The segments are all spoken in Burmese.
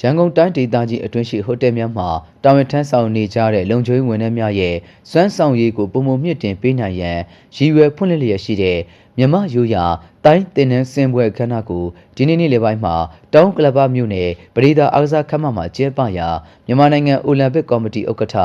ရန်ကုန်တိုင်းဒေသကြီးအတွင်းရှိဟိုတယ်များမှာတာဝန်ထမ်းဆောင်နေကြတဲ့လုံခြုံရေးဝန်ထမ်းများရဲ့စွမ်းဆောင်ရည်ကိုပုံမမြင့်တင်ပေးနိုင်ရန်ရည်ရွယ်ဖွင့်လှစ်လျက်ရှိတဲ့ မြမရိုးရာတိုင်းတင်နန်းစင်ပွဲခမ်းနားကိုဒီနေ့နေ့လယ်ပိုင်းမှာတောင်းကလပ်ပါမြို့နယ်ပရိဒါအားကစားခမ်းမမှာကျင်းပရာမြန်မာနိုင်ငံအိုလံပစ်ကော်မတီဥက္ကဋ္ဌ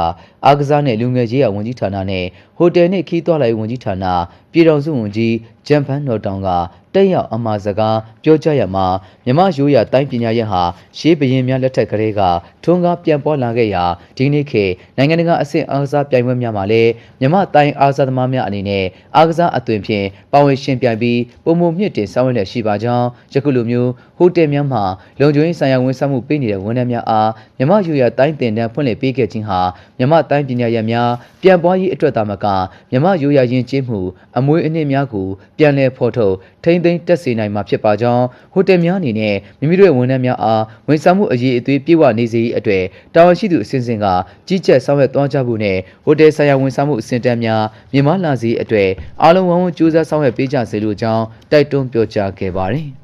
အားကစားနဲ့လူငယ်ရေးရာဝန်ကြီးဌာနနဲ့ဟိုတယ်နှင့်ခီးသွွာလာရေးဝန်ကြီးဌာနပြည်တော်စုဝန်ကြီးဂျမ်ဖန်နော်တောင်ကတက်ရောက်အမှာစကားပြောကြရမှာမြမရိုးရတိုင်းပညာရပ်ဟာရှေးဘရင်များလက်ထက်ကလေးကထွန်းကားပြန်ပေါ်လာခဲ့ရာဒီနေ့ခေတ်နိုင်ငံတကာအဆင့်အားကစားပြိုင်ပွဲများမှာလည်းမြမတိုင်းအားကစားသမားများအနေနဲ့အားကစားအသွင်ဖြင့်ပါဝင်ရှင်ပြိုင်ပြီးပုံမှုမြင့်တင်ဆောင်ရွက်လက်ရှိပါကြောင်းယခုလိုမျိုးဟိုတယ်များမှာလုံခြုံရေးဆိုင်ရာဝန်ဆောင်မှုပေးနေတဲ့ဝန်ထမ်းများအားမြမရိုးရတိုင်းတင်တန်းဖွင့်လှစ်ပေးခဲ့ခြင်းဟာမြမတိုင်းပညာရပ်များပြန်ပွားရေးအတွက်သာမကမြမရိုးရယဉ်ကျေးမှုအမွေအနှစ်များကိုပြန်လည်ဖော်ထုတ်ထိမ့်သိမ်းတက်စေနိုင်မှာဖြစ်ပါကြောင်းဟိုတယ်များအနေနဲ့မိမိတို့ရဲ့ဝန်ထမ်းများအားဝန်ဆောင်မှုအရေးအသွေးပြည့်ဝနေစေရေးအတွက်တာဝန်ရှိသူအစဉ်စဉ်ကကြီးကြပ်ဆောင်ရွက်သွားကြဖို့နဲ့ဟိုတယ်ဆိုင်ရာဝန်ဆောင်မှုအဆင့်တန်းများမြင့်မားလာစေရေးအတွက်အားလုံးဝန်းဝန်းကြိုးစားဆောင်ရွက်ပေးကြစေလိုကြောင်းတိုက်တွန်းပြောကြားခဲ့ပါတယ်။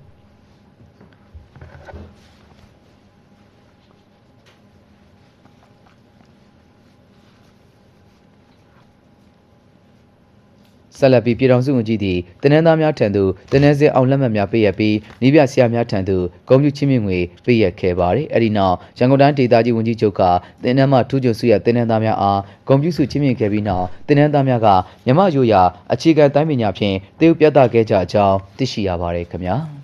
ဆက်လက်ပြီးပြည်တော်စုဝန်ကြီးသည်တနင်္သာများထံသို့တနင်္စင်အောင်လက်မှတ်များပေးရပြီးနီးပြဆရာများထံသို့ဂုဏ်ပြုချင်းမြင့်ငွေပေးရခဲ့ပါတယ်။အဲဒီနောက်ရန်ကုန်တိုင်းဒေသကြီးဝန်ကြီးချုပ်ကတင်းနှမ်းမှထူးချွန်စုရတင်းနှမ်းသားများအားဂုဏ်ပြုစုချင်းမြင့်ခဲ့ပြီးနောက်တင်းနှမ်းသားများကမြမရိုးရာအခြေခံတိုင်းပညာဖြင့်တေုပ်ပြသခဲ့ကြကြောင်းသိရှိရပါတယ်ခင်ဗျာ။